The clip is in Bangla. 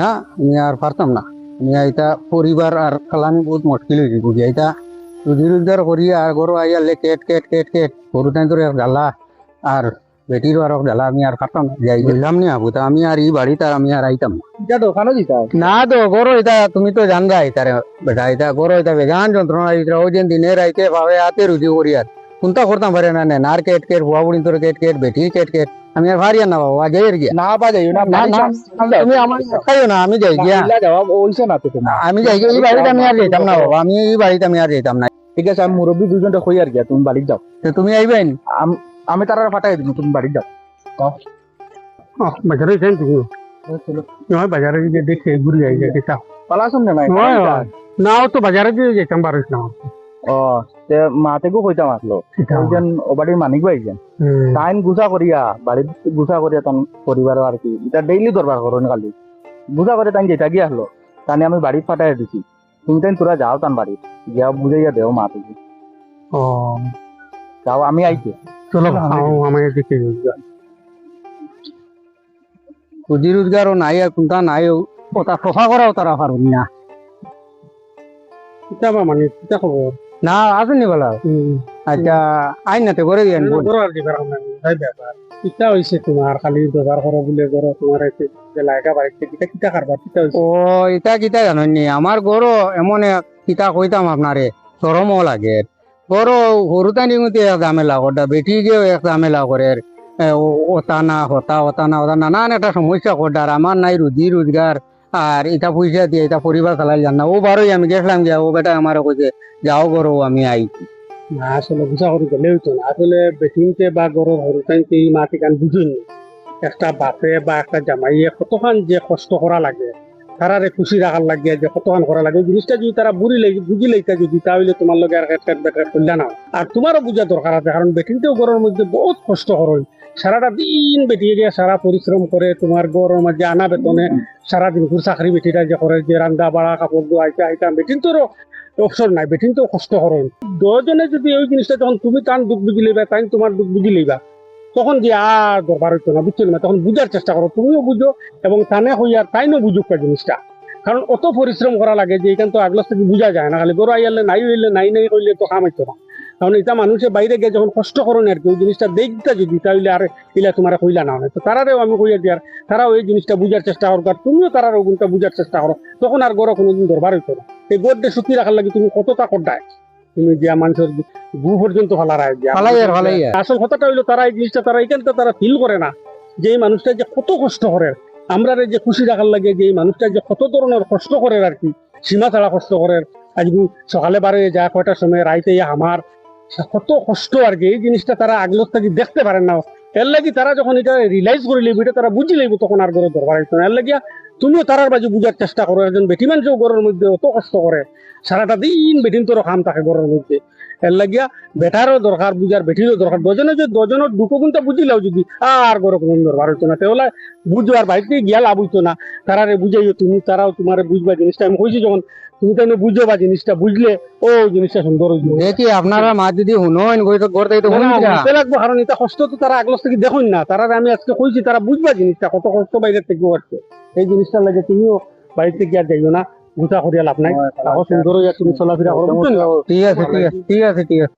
না? আমি আর পারতাম না। আমি এটা পরিবার আর খালামি বহুত মুশকিল হয়েছে বুঝি এটা রুজি রোজগার করি আর গরু আইয়ালে কেট কেট কেট কেট। গরু টাইম ধরে জ্বালা আর বেটিরও আর জ্বালা আমি আর পারতাম না। যাই বললাম নি আবু তা আমি আর এই বাড়িতে আর আমি আর আইতাম না। এটা দোকানও দিতা না তো গরু এটা তুমি তো জানবা এটারে বেটা এটা গরু এটা বেজান যন্ত্রণা এটা ও যেন দিনে রাইতে ভাবে হাতে রুজি করি আর। কোনটা করতাম পারে না না আর কেট কেট বুয়া বুড়ি তোর কেট কেট বেটি কেট কেট। আমি আর ভারি না বাবা যাই আর গিয়া। না বা যাইও না না, না, তুমি আমার খাইও না আমি যাই গিয়া। ইলা যাওয়া ওইছে না তো আমি যাই এই বাড়িতে আমি আর যেতাম না বাবা আমি এই বাড়িতে আমি আর যেতাম না। ঠিক আছে আমি মুরব্বী দুজনটা কই আর গিয়া তুমি বাড়ি যাও। তো তুমি আইবেন? আম- তারা ফাটাই দিব তুমি বাড়ি যাও। বাজারে যাই তুমি নয় বাজারে গিয়ে দেখে ঘুরে যাই যেটা পালাসুন না নাই না তো বাজারে দিয়ে যেতাম পারিস না। ও তে মাতেকো কইতাম আসলো ওইজন ও বাড়ির মানিক ভাইজন টাইম গুছা করিয়া বাড়িত গুছা করিয়া তান পরিবার আর কি। এটা ডেইলি দরবার করুন খালি গুছা করে তান যেটা গিয়ে আসলো তানে আমি বাড়ি ফাটাই দিছি। তুমি তাই তোরা যাও তান বাড়ি গিয়া বুঝাইয়া দেও মা তুমি ও যাও আমি আইছি চলো আমি দেখে রুজি রোজগারও নাই আর কোনটা নাই ওটা সফা করাও তারা পারুন না কিতাবা মানে কিতা খবর না আসেনি বলা? আচ্ছা আইন করে আর তাই ব্যাপার কিতা হইছে তোমার খালি ব্যবহার করো বলে গরো তোমার এতে বাড়িতে কিতা কিতা কারবার কিতা হইছে ও ইটা কিতা জানেননি আমার গরো এমন কিতা কইতাম আপনারে চরমও লাগে। গরো মধ্যে এক ঝামেলা করে বেটি গিয়েও এক ঝামেলা করে এ, ও- না হতা ওতা না ওতা নানান একটা সমস্যা করে আর আমার নাই রুজি রোজগার আর এটা পয়সা দিয়ে, এটা পরিবার চালাই যান না। ও বারোই আমি গেছিলাম গিয়া ও বেটা আমার কইছে, যাও গরো, আমি আই না, আসলে বুঝা করে গেলে হইতো না। আসলে বেটিনতে বা গরো হরুতাইতে এই মাটি কান বুঝুন। একটা বাপে বা একটা জামাইয়ে কতখান যে কষ্ট করা লাগে। তারারে খুশি রাখার লাগে যে কতখান করা লাগে। জিনিসটা যদি তারা বুড়ি লাগি বুঝি লাইতা যদি, তাহলে তোমার লগে আর হেট বেটার কল্যাণ আর তোমারও বুঝা দরকার আছে, কারণ বেটিনতেও গরুর মধ্যে বহুত কষ্ট করেন সারাটা দিন বেটিয়ে গিয়ে সারা পরিশ্রম করে তোমার গরুর মাঝে আনা বেতনে সারাদিন ঘুর চাকরি বেটিটা যে করে যে রান্দা বাড়া, কাপড় দো আইতা আইতা বেটিন তোর অপশন নাই, বেটিন তো কষ্ট করেন দুজনে যদি ওই জিনিসটা যখন তুমি তান দুঃখ বুঝি লইবা তাই তোমার দুঃখ বুঝি লইবা, তখন যে আর দরকার হইতো না, বুঝছ না? তখন বুঝার চেষ্টা করো, তুমিও বুঝো এবং তানে হই আর তাইনও বুঝুক জিনিসটা। কারণ অত পরিশ্রম করা লাগে যে এখান তো আগলাস থেকে বুঝা যায় না, খালি গরু আইয়ালে নাই হইলে, নাই নাই হইলে তো কাম হইতো না। কারণ এটা মানুষের বাইরে গিয়ে যখন কষ্ট করেন আর কি ওই জিনিসটা দেখতে যদি তাহলে আর ইলা তোমার কইলা না হয়। তো তারারেও আমি কইয়া দিয়ার তারাও এই জিনিসটা বুঝার চেষ্টা করো আর তুমিও তারার ওগুনটা বুঝার চেষ্টা করো তখন আর গরো কোনোদিন দরবার হইতো না। এই গোডে সুতি রাখার লাগে তুমি কতটা করডায় তুমি দিয়া মানুষের গু পর্যন্ত ফালা রায় দিয়া ফালাই আর ফালাই আর। আসল কথাটা হইল তারা এই জিনিসটা তারা এখানটা তারা ফিল করে না যে এই মানুষটা যে কত কষ্ট করে। আমরা যে খুশি রাখার লাগে যে এই মানুষটা যে কত ধরনের কষ্ট করে আর কি সীমা ছাড়া কষ্ট করে। আজকে সকালে বারে যা কয়টার সময় রাইতে আমার কত কষ্ট আর কি, এই জিনিসটা তারা আগলোর থাকি দেখতে পারেন না। এর লাগি তারা যখন এটা রিলাইজ করে লিব, এটা তারা বুঝি লইব তখন আর গরো দরকার হইতো এর লাগিয়া তুমিও তারার বাজু বুঝার চেষ্টা করো একজন বেটিমান যে গরুর মধ্যে অত কষ্ট করে, সারাটা দিন বেটিন তোর কাম থাকে গরুর মধ্যে। এর লাগিয়া বেটারও দরকার বুঝার বেটিরও দরকার। দুজনে যদি দুজনের দুটো গুণটা বুঝিলাও যদি আর গরো কোনো দরকার হইতো না। তেহলে বুঝো আর বাড়িতে গিয়া লাভ হইতো না। তারারে বুঝাইও তুমি তারাও তোমার বুঝবা জিনিসটা। আমি কইছি যখন তুমি তো বুঝো বা জিনিসটা বুঝলে ও জিনিসটা সুন্দর হইব দেখি আপনারা মা যদি শুনোন গই তো গড়তে তো শুনুন বুঝতে লাগবো কারণ এটা কষ্ট তো তারা আগলস থেকে দেখুন না। তারা আমি আজকে কইছি তারা বুঝবা জিনিসটা কত কষ্ট বাইরে থেকে আসছে। এই জিনিসটা লাগে তুমিও বাড়িতে গিয়ে যাইও না। গুছা করিয়া লাভ নাই। সুন্দর তুমি চলাফেরা করো ঠিক আছে ঠিক আছে ঠিক আছে ঠিক আছে।